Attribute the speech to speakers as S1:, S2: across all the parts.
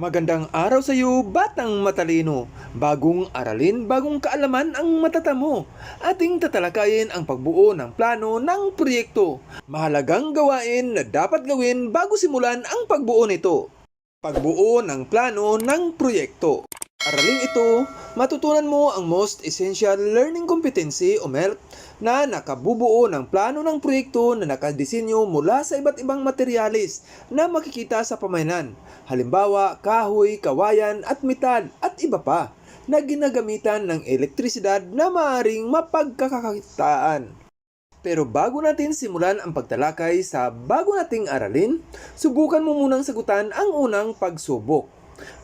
S1: Magandang araw sa iyo, batang matalino. Bagong aralin, bagong kaalaman ang matatamo. Ating tatalakayin ang pagbuo ng plano ng proyekto. Mahalagang gawain na dapat gawin bago simulan ang pagbuo nito. Pagbuo ng plano ng proyekto. Araling ito, matutunan mo ang most essential learning competency o MELC na nakabubuo ng plano ng proyekto na nakadesinyo mula sa iba't ibang materyales na makikita sa pamayanan. Halimbawa, kahoy, kawayan at metal at iba pa na ginagamitan ng elektrisidad na maaring mapagkakakitaan. Pero bago natin simulan ang pagtalakay sa bago nating aralin, subukan mo munang sagutan ang unang pagsubok.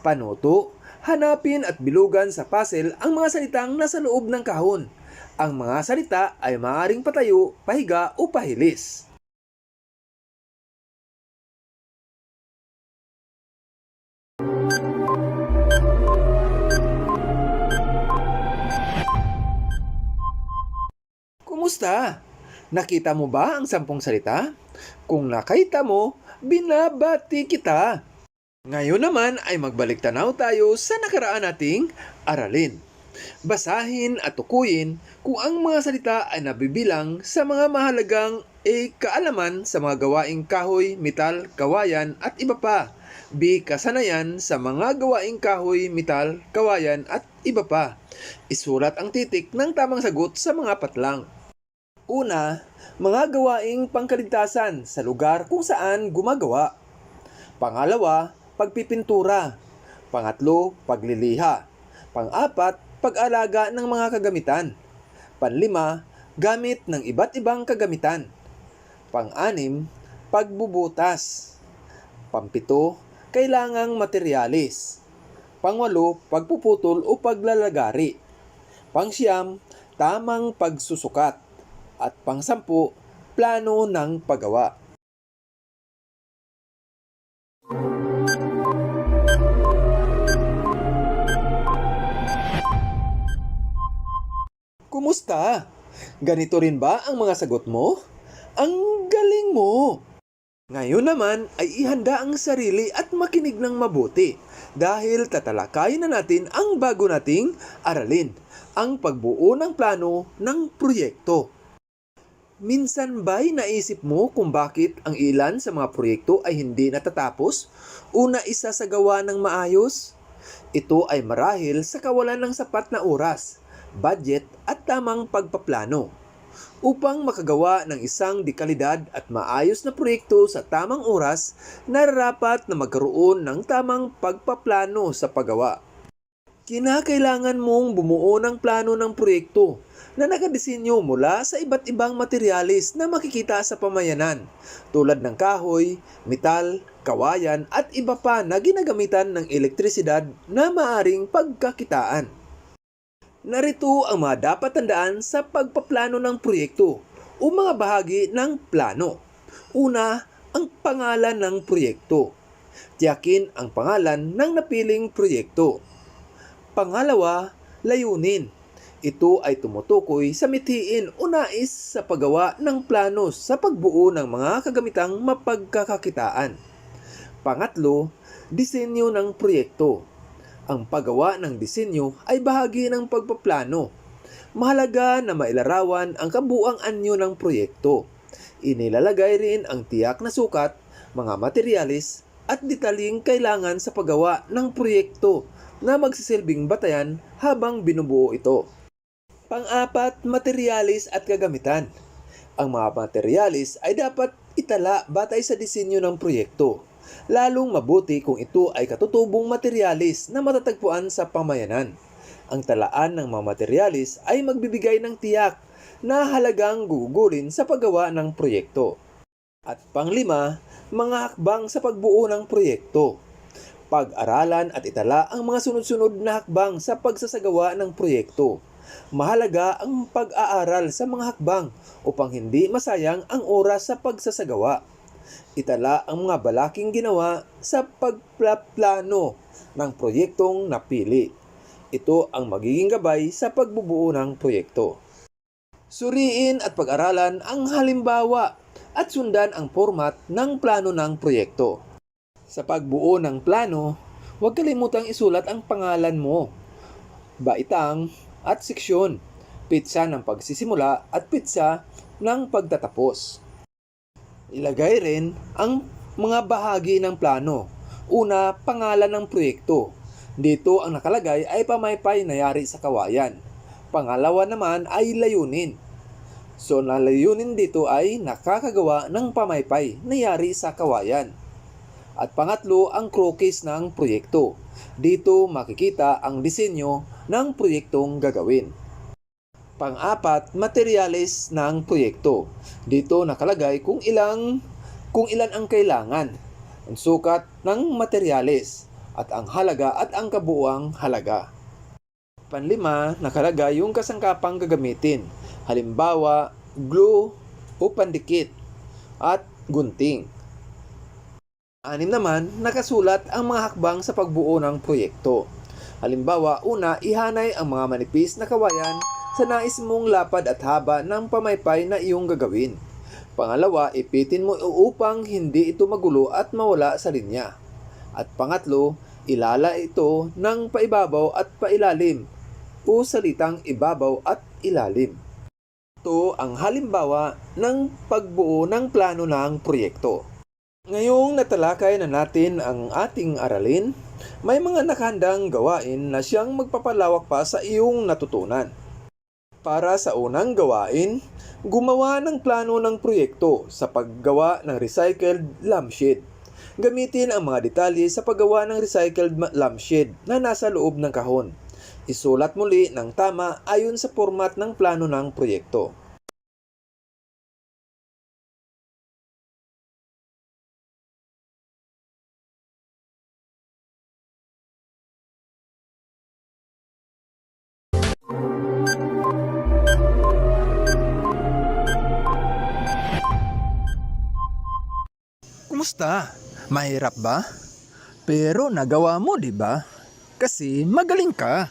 S1: Panoto, hanapin at bilugan sa puzzle ang mga salitang nasa loob ng kahon. Ang mga salita ay maaaring patayo, pahiga o pahilis. Kumusta? Nakita mo ba ang sampung salita? Kung nakita mo, binabati kita. Ngayon naman ay magbalik tanaw tayo sa nakaraan nating aralin. Basahin at tukuyin kung ang mga salita ay nabibilang sa mga mahalagang A. Kaalaman sa mga gawaing kahoy, metal, kawayan at iba pa. B. Kasanayan sa mga gawaing kahoy, metal, kawayan at iba pa. Isulat ang titik ng tamang sagot sa mga patlang. Una, mga gawaing pangkaligtasan sa lugar kung saan gumagawa. Pangalawa, pagpipintura. Pangatlo, pagliliha. Pang-apat, pag-alaga ng mga kagamitan. Panlima, gamit ng iba't ibang kagamitan. Pang-anim, pagbubutas. Pampito, kailangang materyales. Pangwalo, pagpuputol o paglalagari. Pangsyam, tamang pagsusukat. At pangsampu, plano ng paggawa. Kumusta? Ganito rin ba ang mga sagot mo? Ang galing mo! Ngayon naman ay ihanda ang sarili at makinig ng mabuti dahil tatalakayin na natin ang bago nating aralin, ang pagbuo ng plano ng proyekto. Minsan ba'y naisip mo kung bakit ang ilan sa mga proyekto ay hindi natatapos o na isasagawa ng maayos? Ito ay marahil sa kawalan ng sapat na oras, budget at tamang pagpaplano. Upang makagawa ng isang dekalidad at maayos na proyekto sa tamang oras, nararapat na magkaroon ng tamang pagpaplano sa paggawa. Kinakailangan mong bumuo ng plano ng proyekto na nakadesinyo mula sa iba't ibang materyales na makikita sa pamayanan tulad ng kahoy, metal, kawayan at iba pa na ginagamitan ng elektrisidad na maaring pagkakitaan. Narito ang mga dapat tandaan sa pagpaplano ng proyekto o mga bahagi ng plano. Una, ang pangalan ng proyekto. Tiyakin ang pangalan ng napiling proyekto. Pangalawa, layunin. Ito ay tumutukoy sa mithiin o nais sa paggawa ng plano sa pagbuo ng mga kagamitang mapagkakakitaan. Pangatlo, disenyo ng proyekto. Ang paggawa ng disenyo ay bahagi ng pagpaplano. Mahalaga na mailarawan ang kabuang anyo ng proyekto. Inilalagay rin ang tiyak na sukat, mga materyales, at detaling kailangan sa paggawa ng proyekto na magsisilbing batayan habang binubuo ito. Pang-apat, materyales at kagamitan. Ang mga materyales ay dapat itala batay sa disenyo ng proyekto. Lalong mabuti kung ito ay katutubong materyales na matatagpuan sa pamayanan. Ang talaan ng mga materyales ay magbibigay ng tiyak na halagang gugulin sa paggawa ng proyekto. At panglima, mga hakbang sa pagbuo ng proyekto. Pag-aralan at itala ang mga sunod-sunod na hakbang sa pagsasagawa ng proyekto. Mahalaga ang pag-aaral sa mga hakbang upang hindi masayang ang oras sa pagsasagawa. Itala ang mga balaking ginawa sa pagplaplano ng proyektong napili. Ito ang magiging gabay sa pagbubuo ng proyekto. Suriin at pag-aralan ang halimbawa at sundan ang format ng plano ng proyekto. Sa pagbuo ng plano, huwag kalimutang isulat ang pangalan mo, baitang at seksyon, pitsa ng pagsisimula at pitsa ng pagtatapos. Ilagay rin ang mga bahagi ng plano. Una, pangalan ng proyekto. Dito ang nakalagay ay pamaypay na yari sa kawayan. Pangalawa naman ay layunin. So, na layunin dito ay nakakagawa ng pamaypay na yari sa kawayan. At pangatlo, ang krokis ng proyekto. Dito makikita ang disenyo ng proyektong gagawin. Pang-apat, materyales ng proyekto. Dito nakalagay kung ilang kung ilan ang kailangan, ang sukat ng materyales, at ang halaga at ang kabuuang halaga. Panlima, nakalagay yung kasangkapang gagamitin. Halimbawa, glue o pandikit at gunting. Anim naman, nakasulat ang mga hakbang sa pagbuo ng proyekto. Halimbawa, una, ihanay ang mga manipis na kawayan sa nais mong lapad at haba ng pamaypay na iyong gagawin. Pangalawa, ipitin mo upang hindi ito magulo at mawala sa linya. At pangatlo, ilala ito ng paibabaw at pailalim o salitang ibabaw at ilalim. Ito ang halimbawa ng pagbuo ng plano ng proyekto. Ngayong natalakay na natin ang ating aralin, may mga nakahandang gawain na siyang magpapalawak pa sa iyong natutunan. Para sa unang gawain, gumawa ng plano ng proyekto sa paggawa ng recycled lampshade. Gamitin ang mga detalye sa paggawa ng recycled lampshade na nasa loob ng kahon. Isulat muli ng tama ayon sa format ng plano ng proyekto. Kumusta? Mahirap ba? Pero nagawa mo, di ba? Kasi magaling ka.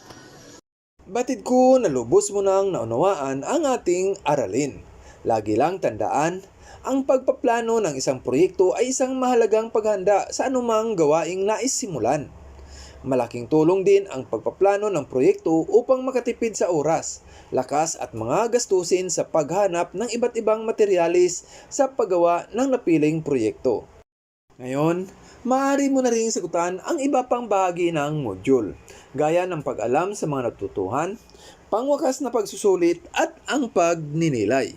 S1: Batid ko na lubos mo nang naunawaan ang ating aralin. Lagi lang tandaan, ang pagpaplano ng isang proyekto ay isang mahalagang paghanda sa anumang gawaing nais simulan. Malaking tulong din ang pagpaplano ng proyekto upang makatipid sa oras, lakas at mga gastusin sa paghanap ng iba't ibang materyales sa paggawa ng napiling proyekto. Ngayon, maaari mo na rin sagutan ang iba pang bahagi ng module, gaya ng pag-alam sa mga natutuhan, pangwakas na pagsusulit at ang pagninilay.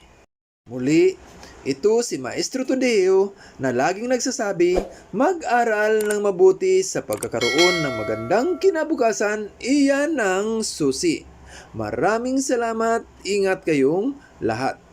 S1: Muli, ito si Maestro Todeo na laging nagsasabi, mag-aral ng mabuti sa pagkakaroon ng magandang kinabukasan, iyan ang susi. Maraming salamat, ingat kayong lahat.